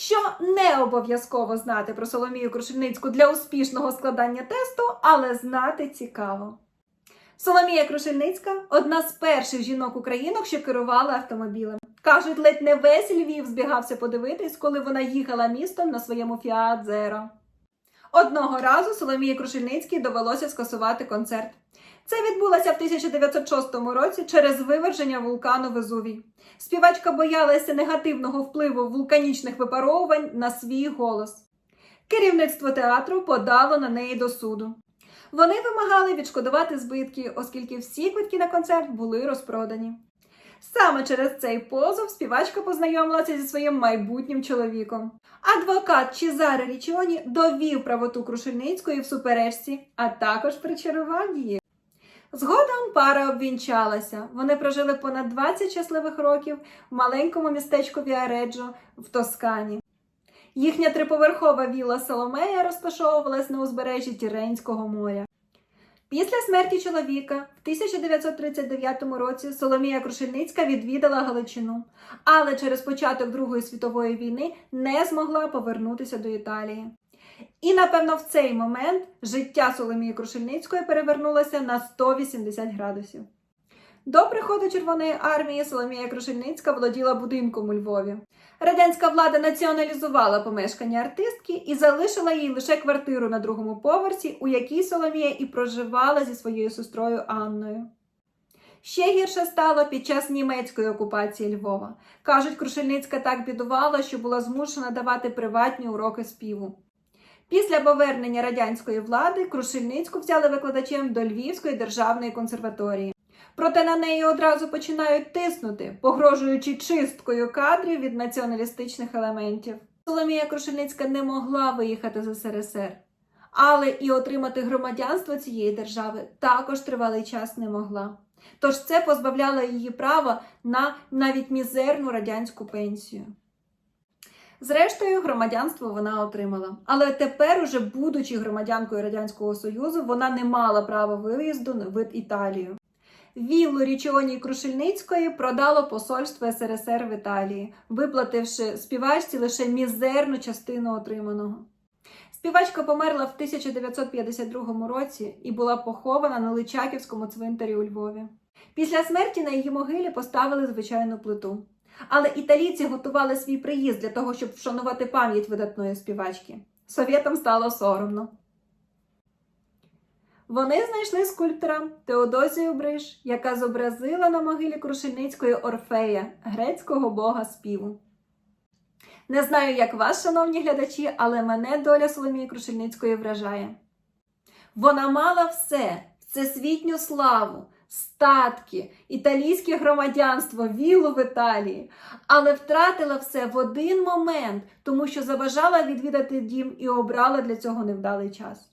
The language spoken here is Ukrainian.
що не обов'язково знати про Соломію Крушельницьку для успішного складання тесту, але знати цікаво. Соломія Крушельницька одна з перших жінок-українок, що керували автомобілем. Кажуть, ледь не весь Львів збігався подивитись, коли вона їхала містом на своєму Фіат Зеро. Одного разу Соломії Крушельницькій довелося скасувати концерт. Це відбулося в 1906 році через виверження вулкану Везувій. Співачка боялася негативного впливу вулканічних випаровувань на свій голос. Керівництво театру подало на неї до суду. Вони вимагали відшкодувати збитки, оскільки всі квитки на концерт були розпродані. Саме через цей позов співачка познайомилася зі своїм майбутнім чоловіком. Адвокат Чезаре Річіоні довів правоту Крушельницької в суперечці, а також причарував її. Згодом пара обвінчалася. Вони прожили понад 20 щасливих років в маленькому містечку Віареджо в Тоскані. Їхня триповерхова вілла Соломея розташовувалась на узбережжі Тіренського моря. Після смерті чоловіка в 1939 році Соломія Крушельницька відвідала Галичину, але через початок Другої світової війни не змогла повернутися до Італії. І, напевно, в цей момент життя Соломії Крушельницької перевернулося на 180 градусів. До приходу Червоної армії Соломія Крушельницька володіла будинком у Львові. Радянська влада націоналізувала помешкання артистки і залишила їй лише квартиру на другому поверсі, у якій Соломія і проживала зі своєю сестрою Анною. Ще гірше стало під час німецької окупації Львова. Кажуть, Крушельницька так бідувала, що була змушена давати приватні уроки співу. Після повернення радянської влади Крушельницьку взяли викладачем до Львівської державної консерваторії. Проте на неї одразу починають тиснути, погрожуючи чисткою кадрів від націоналістичних елементів. Соломія Крушельницька не могла виїхати з СРСР, але і отримати громадянство цієї держави також тривалий час не могла. Тож це позбавляло її права на навіть мізерну радянську пенсію. Зрештою, громадянство вона отримала. Але тепер, уже будучи громадянкою Радянського Союзу, вона не мала права виїзду в Італію. Віллу Річіоні Крушельницької продало посольство СРСР в Італії, виплативши співачці лише мізерну частину отриманого. Співачка померла в 1952 році і була похована на Личаківському цвинтарі у Львові. Після смерті на її могилі поставили звичайну плиту. Але італійці готували свій приїзд для того, щоб вшанувати пам'ять видатної співачки. Совєтам стало соромно. Вони знайшли скульптора Теодозію Бриш, яка зобразила на могилі Крушельницької Орфея, грецького бога співу. Не знаю, як вас, шановні глядачі, але мене доля Соломії Крушельницької вражає. Вона мала все, всесвітню славу, статки, італійське громадянство, віллу в Італії, але втратила все в один момент, тому що заважала відвідати дім і обрала для цього невдалий час.